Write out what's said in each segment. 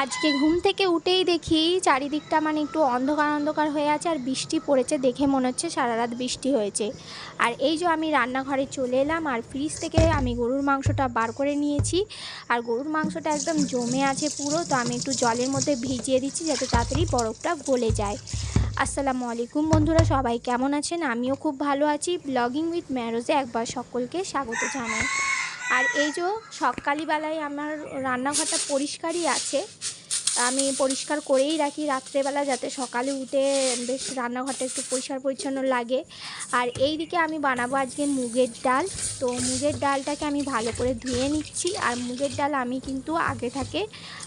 আজকে ঘুম থেকে উঠেই দেখি চারিদিকটা মানে একটু অন্ধকার অন্ধকার হয়ে আছে আর বৃষ্টি পড়েছে দেখে মনে হচ্ছে সারা রাত বৃষ্টি হয়েছে। আর এই যে আমি রান্নাঘরে চলে এলাম আর ফ্রিজ থেকে আমি গরুর মাংসটা বার করে নিয়েছি। আর গরুর মাংসটা একদম জমে আছে পুরো, তো আমি একটু জলের মধ্যে ভিজিয়ে দিচ্ছি যাতে তাড়াতাড়ি বরফটা গলে যায়। আসসালামু আলাইকুম বন্ধুরা, সবাই কেমন আছেন? আমিও খুব ভালো আছি। ব্লগিং উইথ ম্যারোজে একবার সকলকে স্বাগত জানাই। আর এই যে সকালবেলায় আমার রান্নাঘরটা পরিষ্কারই আছে, আমি পরিষ্কার করেই রাখি রাত্রেবেলা যাতে সকালে উঠে বেশ রান্নাঘরটা একটু পরিষ্কার পরিচ্ছন্ন লাগে। আর এই দিকে আমি বানাবো আজকে মুগের ডাল। তো মুগের ডালটাকে আমি ভালো করে ধুয়ে নিচ্ছি। আর মুগের ডাল আমি কিন্তু আগে থাকে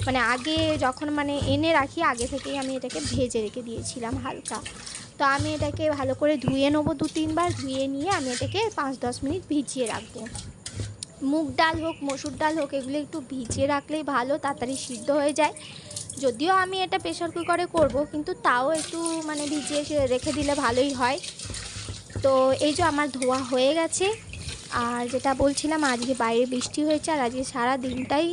মানে আগে যখন মানে এনে রাখি, আগে থেকেই আমি এটাকে ভেজে রেখে দিয়েছিলাম হালকা। তো আমি এটাকে ভালো করে ধুয়ে নেব দু তিনবার, ধুয়ে নিয়ে আমি এটাকে পাঁচ দশ মিনিট ভিজিয়ে রাখব। মুগ ডাল হোক, মসুর ডাল হোক, এগুলো একটু ভিজিয়ে রাখলেই ভালো, তাড়াতাড়ি সিদ্ধ হয়ে যায়। যদিও আমি এটা প্রেশার কুকারে করব, কিন্তু তাও একটু মানে ভিজিয়ে রেখে দিলে ভালোই হয়। তো এই যে আমার ধোয়া হয়ে গেছে, আর যেটা বলছিলাম, আজকে বাইরে বৃষ্টি হয়েছে, আর আজকে সারা দিনটাই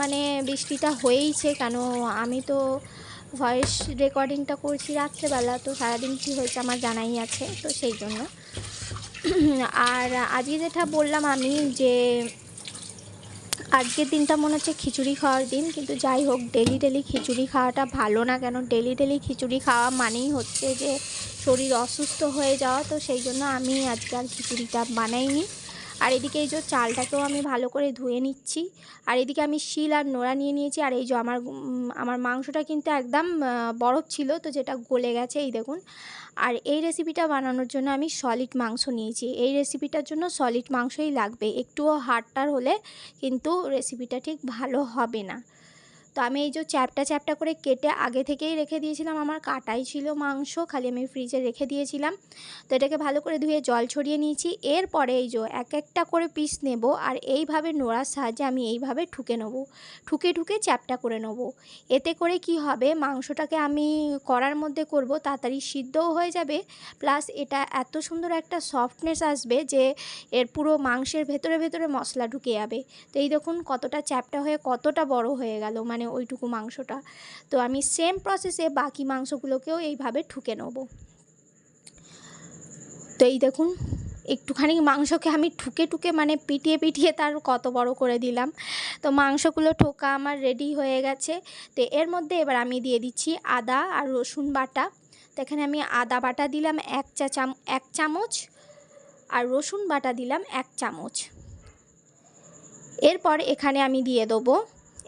মানে বৃষ্টিটা হয়েইছে, কেন আমি তো ভয়েস রেকর্ডিংটা করছি রাত্রেবেলা, তো সারাদিন কী হয়েছে আমার জানাই আছে, তো সেই জন্য। আর আজকে যেটা বললাম আমি যে আজকের দিনটা মনে হচ্ছে খিচুড়ি খাওয়ার দিন, কিন্তু যাই হোক ডেলি ডেলি খিচুড়ি খাওয়াটা ভালো না কেন? ডেলি ডেলি খিচুড়ি খাওয়া মানেই হচ্ছে যে শরীর অসুস্থ হয়ে যাওয়া, তো সেই জন্য আমি আজকে আর খিচুড়িটা বানাইনি। আর এদিকে এই যে চালটাকেও আমি ভালো করে ধুয়ে নিচ্ছি। আর এদিকে আমি শিল আর নোড়া নিয়ে নিয়েছি। আর এই যে আমার আমার মাংসটা কিন্তু একদম বরফ ছিল, তো যেটা গলে গেছে, এই দেখুন। আর এই রেসিপিটা বানানোর জন্য আমি সলিড মাংস নিয়েছি। এই রেসিপিটার জন্য সলিড মাংসই লাগবে। একটুও হাড়টার হলে কিন্তু রেসিপিটা ঠিক ভালো হবে না। তো আমি এই যে চ্যাপটা চ্যাপটা করে কেটে আগে থেকেই রেখে দিয়েছিলাম, আমার কাটাই ছিল মাংস, খালি আমি ফ্রিজে রেখে দিয়েছিলাম। তো এটাকে ভালো করে ধুয়ে জল ছড়িয়ে নিয়েছি, এরপরে এই যে এক একটা করে পিস নেব আর এইভাবে নোড়ার সাহায্যে আমি এইভাবে ঠুকে নেব, ঠুকে ঠুকে চ্যাপটা করে নেব। এতে করে কি হবে, মাংসটাকে আমি করার মধ্যে করব, তাড়াতাড়ি সিদ্ধও হয়ে যাবে প্লাস এটা এত সুন্দর একটা সফটনেস আসবে যে এর পুরো মাংসের ভেতরে ভেতরে মশলা ঢুকে যাবে। তো এই দেখুন কতটা চ্যাপটা হয়ে কতটা বড় হয়ে গেল মানে ওইটুকু মাংসটা। তো আমি সেম প্রসেসে বাকি মাংসগুলোকেও এইভাবে ঠুকে নেব। তো এই দেখুন, একটুখানি মাংসকে আমি ঠুকে ঠুকে মানে পিটিয়ে পিটিয়ে তার কত বড় করে দিলাম। তো মাংসগুলো ঠোকা আমার রেডি হয়ে গেছে। তো এর মধ্যে এবার আমি দিয়ে দিচ্ছি আদা আর রসুন বাটা। তো এখানে আমি আদা বাটা দিলাম এক চা চাম, এক চামচ আর রসুন বাটা দিলাম এক চামচ। এরপর এখানে আমি দিয়ে দেবো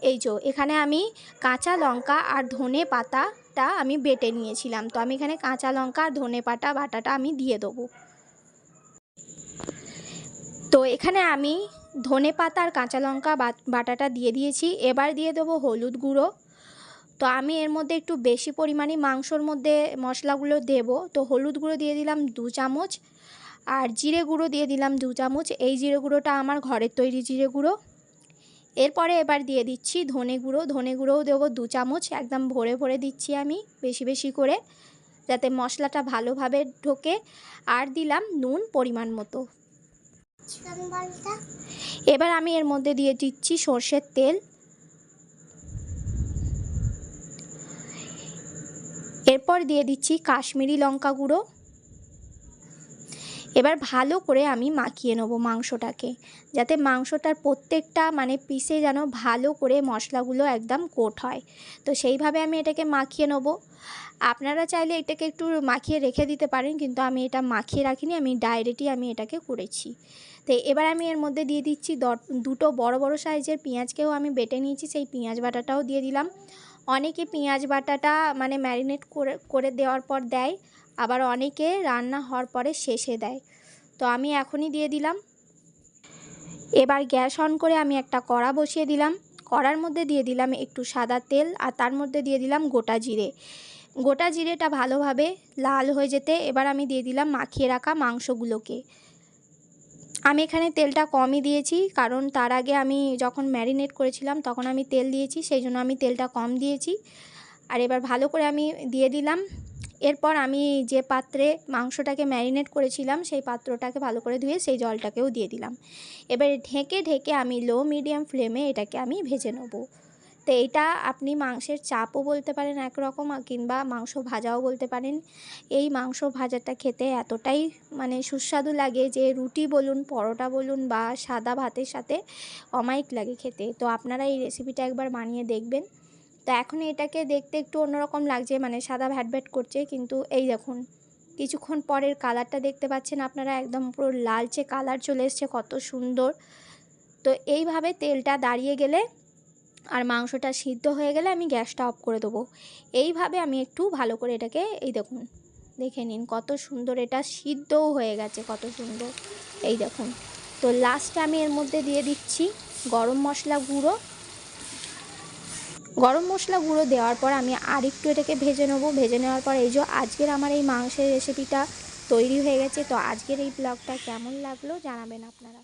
এই যে, এখানে আমি কাঁচা লঙ্কা আর ধনে পাতাটা আমি বেটে নিয়েছিলাম। তো আমি এখানে কাঁচা লঙ্কা আর ধনে পাতা বাটাটা আমি দিয়ে দেবো। তো এখানে আমি ধনে পাতা আর কাঁচা লঙ্কা বাটাটা দিয়ে দিয়েছি। এবার দিয়ে দেবো হলুদ গুঁড়ো। তো আমি এর মধ্যে একটু বেশি পরিমাণে মাংসর মধ্যে মশলাগুলো দেব। তো হলুদ গুঁড়ো দিয়ে দিলাম দু চামচ আর জিরে গুঁড়ো দিয়ে দিলাম দু চামচ। এই জিরে গুঁড়োটা আমার ঘরের তৈরি জিরে গুঁড়ো। এরপরে এবার দিয়ে দিচ্ছি ধনে গুঁড়ো। ধনে গুঁড়োও দেবো দু চামচ একদম ভরে ভরে দিচ্ছি আমি বেশি বেশি করে যাতে মশলাটা ভালোভাবে ঢোকে। আর দিলাম নুন পরিমাণ মতো। এবার আমি এর মধ্যে দিয়ে দিচ্ছি সর্ষের তেল। এরপর দিয়ে দিচ্ছি কাশ্মীরি লঙ্কা গুঁড়ো। এবার ভালো করে আমি মাখিয়ে নেব মাংসটাকে, যাতে মাংসটার প্রত্যেকটা মানে পিসে যেন ভালো করে মশলাগুলো একদম কোট হয়। তো সেইভাবে আমি এটাকে মাখিয়ে নেব। আপনারা চাইলে এটাকে একটু মাখিয়ে রেখে দিতে পারেন, কিন্তু আমি এটা মাখিয়ে রাখিনি, আমি ডাইরেক্টই আমি এটাকে করেছি। তো এবার আমি এর মধ্যে দিয়ে দিচ্ছি দুটো বড় বড় সাইজের পেঁয়াজকেও আমি বেটে নিয়েছি, সেই পেঁয়াজ বাটাটাও দিয়ে দিলাম। অনেকে পেঁয়াজ বাটাটা মানে ম্যারিনেট করে করে দেওয়ার পর দেয় আবার অনেকে রান্না হওয়ার পরে শেষে দেয়। তো আমি এখনই দিয়ে দিলাম। এবার গ্যাস অন করে আমি একটা কড়া বসিয়ে দিলাম। কড়ার মধ্যে দিয়ে দিলাম একটু সাদা তেল আর তার মধ্যে দিয়ে দিলাম গোটা জিরে। গোটা জিরেটা ভালোভাবে লাল হয়ে যেতে এবার আমি দিয়ে দিলাম মাখিয়ে রাখা মাংসগুলোকে। আমি এখানে তেলটা কমই দিয়েছি কারণ তার আগে আমি যখন ম্যারিনেট করেছিলাম তখন আমি তেল দিয়েছি, সেই জন্য আমি তেলটা কম দিয়েছি। আর এবার ভালো করে আমি দিয়ে দিলাম এরপর আমি যে পাত্রে মাংসটাকে ম্যারিনেট করেছিলাম, সেই পাত্রটাকে ভালো করে ধুয়ে সেই জলটাকেও দিয়ে দিলাম। এবারে ঢেকে ঢেকে আমি লো মিডিয়াম ফ্লেমে এটাকে আমি ভেজে নেব। তো এটা আপনি মাংসের চাপও বলতে পারেন একরকম কিংবা মাংস ভাজাও বলতে পারেন। এই মাংস ভাজাটা খেতে এতটাই মানে সুস্বাদু লাগে যে রুটি বলুন, পরোটা বলুন, বা সাদা ভাতের সাথে অমায়িক লাগে খেতে। তো আপনারা এই রেসিপিটা একবার বানিয়ে দেখবেন। তো এখন এটাকে দেখতে একটু অন্যরকম লাগছে মানে সাদা ভ্যাট করছে, কিন্তু এই দেখুন, কিছুক্ষণ পরের কালারটা দেখতে পাচ্ছেন আপনারা, একদম পুরো লালচে কালার চলে এসছে, কত সুন্দর। তো এইভাবে তেলটা দাঁড়িয়ে গেলে আর মাংসটা সিদ্ধ হয়ে গেলে আমি গ্যাসটা অফ করে দেবো। এইভাবে আমি একটু ভালো করে এটাকে, এই দেখুন, দেখে নিন কত সুন্দর, এটা সিদ্ধও হয়ে গেছে, কত সুন্দর। এই দেখুন, তো লাস্টে আমি এর মধ্যে দিয়ে দিচ্ছি গরম মশলা গুঁড়ো। গরম মশলা গুঁড়ো দেওয়ার পর আমি আর একটু এটাকে ভেজে নেব। ভেজে নেওয়ার পর এই যে আজকের আমার এই মাংসের রেসিপিটা তৈরি হয়ে গেছে। তো আজকের এই ব্লগটা কেমন লাগল জানাবেন আপনারা।